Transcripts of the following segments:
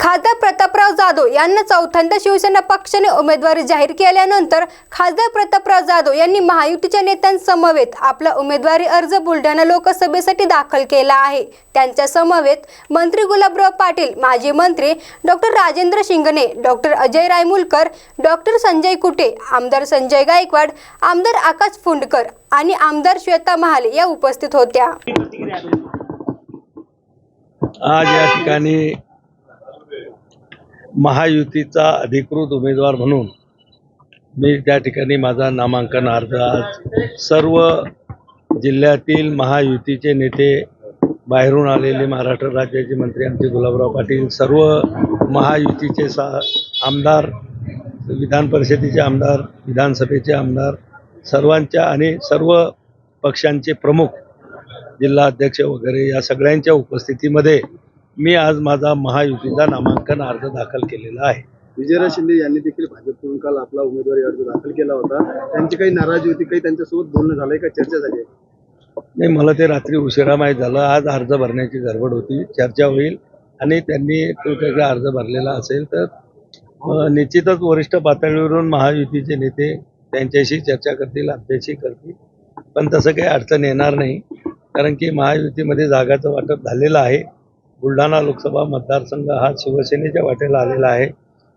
खासदार प्रतापराव जाधव यांना चौथ्यांदा शिवसेना पक्षाने उमेदवारी जाहीर केल्यानंतर खासदार प्रतापराव जाधव यांनी महायुतीच्या नेत्यांसमवेत आपला उमेदवारी अर्ज बुलढाणा लोकसभेसाठी दाखल केला आहे. त्यांच्या समवेत मंत्री गुलाबराव पाटील माजी मंत्री doctor Rajendra Shingne doctor Ajay Raimulkar doctor Sanjay Kute आमदार संजय गायकवाड आमदार आकाश फुंडकर आणि आमदार श्वेता महाले या उपस्थित होत्या. आज या ठिकाणी महायुतीचा अधिकृत उमेदवार म्हणून मी त्या ठिकाणी माझा नामांकन अर्ज आज सर्व जिल्ह्यातील महायुतीचे नेते बाहेरून आलेले महाराष्ट्र राज्याचे मंत्री आमचे गुलाबराव पाटील सर्व महायुतीचे सा आमदार विधान परिषदेचे आमदार विधानसभेचे आमदार सर्वांच्या आणि सर्व पक्षांचे प्रमुख जिल्हा अध्यक्ष वगैरे या सगळ्यांच्या उपस्थितीमध्ये मी आज माझा महायुतीचा नामांकन अर्ज दाखल केलेला आहे. विजयराज शिंदे यांनी देखील भाजपकडून काल आपला उमेदवारी अर्ज दाखल केला होता. त्यांची काही नाराजी होती काही त्यांच्यासोबत बोलणं झालंय का? चर्चा झाली? नाही मला ते रात्री उशिरा माहीत झालं. आज अर्ज भरण्याची गडबड होती चर्चा होईल आणि त्यांनी तो त्याचा अर्ज भरलेला असेल तर निश्चितच वरिष्ठ पातळीवरून महायुतीचे नेते त्यांच्याशी चर्चा करतील आमच्याशी करतील. पण तसं काही अडचण येणार नाही कारण की महायुतीमध्ये जागाचं वाटप झालेलं आहे. बुलढाणा लोकसभा मतदारसंघ हा शिवसेनेच्या वाटेला आलेला आहे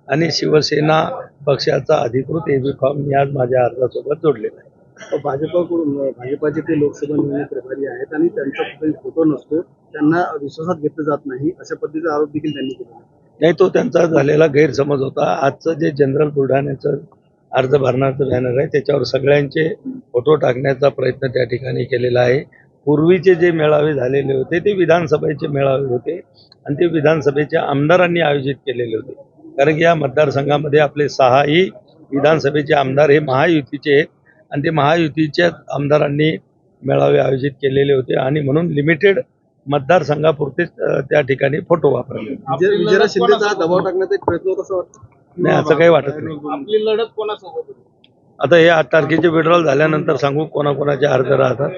आणि शिवसेना पक्षाचा अधिकृत एबी फॉर्म मी आज माझ्या अर्जासोबत जोडलेला आहे. भाजपकडून भाजपाचे ते लोकसभा निवडणूक प्रभारी आहेत आणि त्यांचा कुठेही फोटो नसतो त्यांना विश्वासात घेतलं जात नाही अशा पद्धतीचा आरोप देखील त्यांनी केला नाही तो त्यांचा झालेला गैरसमज होता. आजचं जे जनरल बुलढाण्याचं अर्ज भरण्याचं बॅनर आहे त्याच्यावर सगळ्यांचे फोटो टाकण्याचा प्रयत्न त्या ठिकाणी केलेला आहे. पूर्वीचे जे मेळावे झालेले होते ते विधानसभेचे मेळावे होते आणि ते विधानसभेच्या आमदारांनी आयोजित केलेले होते. कारण की या मतदारसंघामध्ये आपले सहाही विधानसभेचे आमदार हे महायुतीचे आहेत आणि ते महायुतीच्या आमदारांनी मेळावे आयोजित केलेले होते आणि म्हणून लिमिटेड मतदारसंघापुरतेच त्या ठिकाणी फोटो वापरले हा दबाव टाकण्याचा एक प्रयत्न होता असं वाटतं. नाही असं काही वाटत नाही. आपली लढत कोणासोबत आता हे आठ तारखेचे विड्रॉल झाल्यानंतर सांगू कोणाकोणाचे अर्ज राहतात.